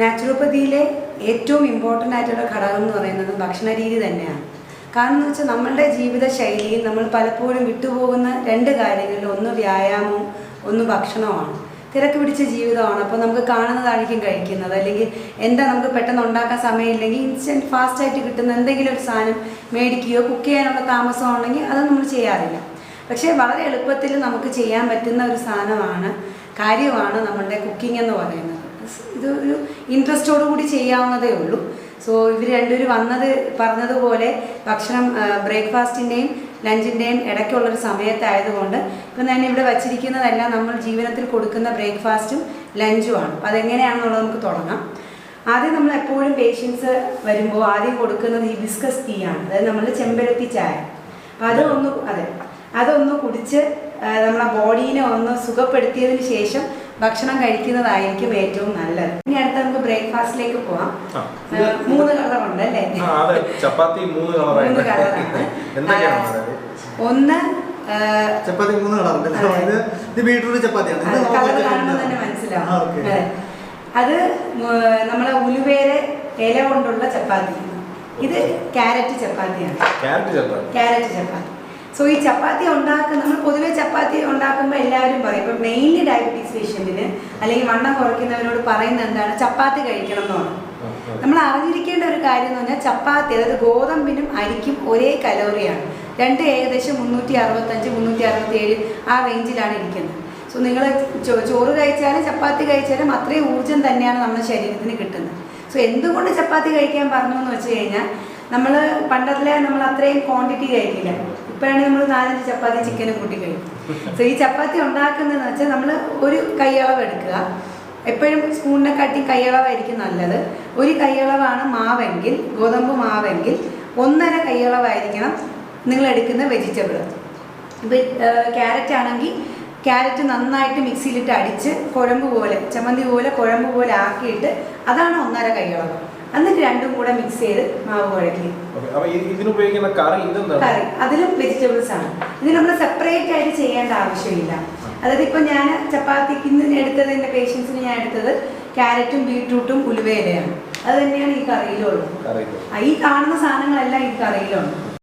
നാച്ചുറോപ്പതിയിലെ ഏറ്റവും ഇമ്പോർട്ടന്റ് ആയിട്ടുള്ള ഘടകം എന്ന് പറയുന്നത് ഭക്ഷണ രീതി തന്നെയാണ്. കാരണം എന്ന് വെച്ചാൽ നമ്മളുടെ ജീവിത ശൈലിയിൽ നമ്മൾ പലപ്പോഴും വിട്ടുപോകുന്ന രണ്ട് കാര്യങ്ങളിൽ ഒന്ന് വ്യായാമവും ഒന്ന് ഭക്ഷണവുമാണ്. തിരക്ക് പിടിച്ച ജീവിതമാണ്. അപ്പോൾ നമുക്ക് കാണുന്നതായിരിക്കും കഴിക്കുന്നത്. അല്ലെങ്കിൽ എന്താ നമുക്ക് പെട്ടെന്ന് ഉണ്ടാക്കാൻ സമയമില്ലെങ്കിൽ ഇൻസ്റ്റന്റ് ഫാസ്റ്റായിട്ട് കിട്ടുന്ന എന്തെങ്കിലും ഒരു സാധനം മേടിക്കുകയോ കുക്ക് ചെയ്യാനുള്ള താമസം ഉണ്ടെങ്കിൽ അത് നമ്മൾ ചെയ്യാറില്ല. പക്ഷേ വളരെ എളുപ്പത്തിൽ നമുക്ക് ചെയ്യാൻ പറ്റുന്ന ഒരു സാധനമാണ് കാര്യമാണ് നമ്മളുടെ കുക്കിംഗ് എന്ന് പറയുന്നത്. ഇത് ഒരു ഇൻട്രസ്റ്റോടു കൂടി ചെയ്യാവുന്നതേ ഉള്ളൂ. സോ ഇവർ രണ്ടുപേരും വന്നത് പറഞ്ഞതുപോലെ ഭക്ഷണം ബ്രേക്ക്ഫാസ്റ്റിന്റെയും ലഞ്ചിന്റെയും ഇടയ്ക്കുള്ളൊരു സമയത്തായതുകൊണ്ട് ഇപ്പം ഞാൻ ഇവിടെ വച്ചിരിക്കുന്നതെല്ലാം നമ്മൾ ജീവനത്തിൽ കൊടുക്കുന്ന ബ്രേക്ക്ഫാസ്റ്റും ലഞ്ചുമാണ്. അപ്പോൾ അതെങ്ങനെയാണെന്നുള്ളത് നമുക്ക് തുടങ്ങാം. ആദ്യം നമ്മൾ എപ്പോഴും പേഷ്യൻസ് വരുമ്പോൾ ആദ്യം കൊടുക്കുന്നത് ഈ ബിസ്കസ് ടീ ആണ് അതായത് നമ്മൾ ചെമ്പരത്തി ചായ. അപ്പോൾ അത് ഒന്ന് അതെ അതൊന്ന് കുടിച്ച് നമ്മളെ ബോഡീനെ ഒന്ന് സുഖപ്പെടുത്തിയതിന് ശേഷം ഭക്ഷണം കഴിക്കുന്നതായിരിക്കും ഏറ്റവും നല്ലത്. ഇനി അടുത്ത നമുക്ക് ബ്രേക്ക്ഫാസ്റ്റിലേക്ക് പോവാം. മൂന്ന് കളറുണ്ട് അല്ലേ? അതെ. ചപ്പാത്തി മൂന്ന് മൂന്ന് കളറാണ്. ഒന്ന് ചപ്പാത്തി മൂന്ന് കളറുണ്ട്. അതെ. ഇത് ബീട്രൂട്ട് ചപ്പാത്തിയാണ്. കളർ. കാണുമ്പോൾ തന്നെ മനസ്സിലാവും. അത്. നമ്മളെ ഉലുവേര ഇല കൊണ്ടുള്ള ചപ്പാത്തി. ഇത് ക്യാരറ്റ് ചപ്പാത്തിയാണ്. Carrot chapati. Carrot chapati. So ഈ ചപ്പാത്തി ഉണ്ടാക്കുന്ന നമ്മൾ പൊതുവേ ചപ്പാത്തി ഉണ്ടാക്കുമ്പോൾ എല്ലാവരും പറയും. ഇപ്പം മെയിൻലി ഡയബറ്റീസ് പേഷ്യന്റിന് അല്ലെങ്കിൽ വണ്ണം കുറയ്ക്കുന്നവരോട് പറയുന്നത് എന്താണ്? ചപ്പാത്തി കഴിക്കണം എന്നാണ്. നമ്മൾ അറിഞ്ഞിരിക്കേണ്ട ഒരു കാര്യം എന്ന് പറഞ്ഞാൽ ചപ്പാത്തി അതായത് ഗോതമ്പിനും അരിക്കും ഒരേ കലോറിയാണ്. രണ്ട് ഏകദേശം മുന്നൂറ്റി അറുപത്തഞ്ച് മുന്നൂറ്റി അറുപത്തി ഏഴ് ആ റേഞ്ചിലാണ് ഇരിക്കുന്നത്. സോ നിങ്ങൾ ചോറ് കഴിച്ചാലും ചപ്പാത്തി കഴിച്ചാലും അത്രയും ഊർജം തന്നെയാണ് നമ്മുടെ ശരീരത്തിന് കിട്ടുന്നത്. സോ എന്തുകൊണ്ട് ചപ്പാത്തി കഴിക്കാൻ പറഞ്ഞു എന്ന് വെച്ച് കഴിഞ്ഞാൽ നമ്മൾ പണ്ടത്തിലെ നമ്മൾ അത്രയും ക്വാണ്ടിറ്റി കഴിക്കില്ല. ഇപ്പോഴാണ് നമ്മൾ നാലഞ്ച് ചപ്പാത്തി ചിക്കനും കൂട്ടി കഴിക്കും. സോ ഈ ചപ്പാത്തി ഉണ്ടാക്കുന്നതെന്ന് വെച്ചാൽ നമ്മൾ ഒരു കൈയളവ് എടുക്കുക. എപ്പോഴും സ്പൂണിനെ കാട്ടി കൈയളവായിരിക്കും നല്ലത്. ഒരു കൈയളവാണ് മാവെങ്കിൽ ഗോതമ്പ് മാവെങ്കിൽ ഒന്നര കൈയളവായിരിക്കണം നിങ്ങൾ എടുക്കുന്ന വെജിറ്റബിൾ ഇപ്പം ക്യാരറ്റ് ആണെങ്കിൽ ക്യാരറ്റ് നന്നായിട്ട് മിക്സിയിലിട്ട് അടിച്ച് കുഴമ്പ് പോലെ ചമ്മന്തി പോലെ കുഴമ്പ് പോലെ ആക്കിയിട്ട് അതാണ് ഒന്നര കൈയളവ്. എന്നിട്ട് രണ്ടും കൂടെ മിക്സ് ചെയ്ത് മാവ് കുഴക്കി കറി അതിലും വെജിറ്റബിൾസ് ആണ്. ഇത് നമ്മൾ സെപ്പറേറ്റ് ആയിട്ട് ചെയ്യേണ്ട ആവശ്യമില്ല. അതായത് ഇപ്പൊ ഞാൻ ചപ്പാത്തിക്ക് ഇന്ന് എടുത്തത് എന്റെ പേഷ്യൻസിന് ഞാൻ എടുത്തത് ക്യാരറ്റും ബീട്രൂട്ടും ഉലുവേലയാണ് അത് തന്നെയാണ് ഈ കറിയിലുള്ളത്. കറി ഈ കാണുന്ന സാധനങ്ങളെല്ലാം ഈ കറിയിലുണ്ട്.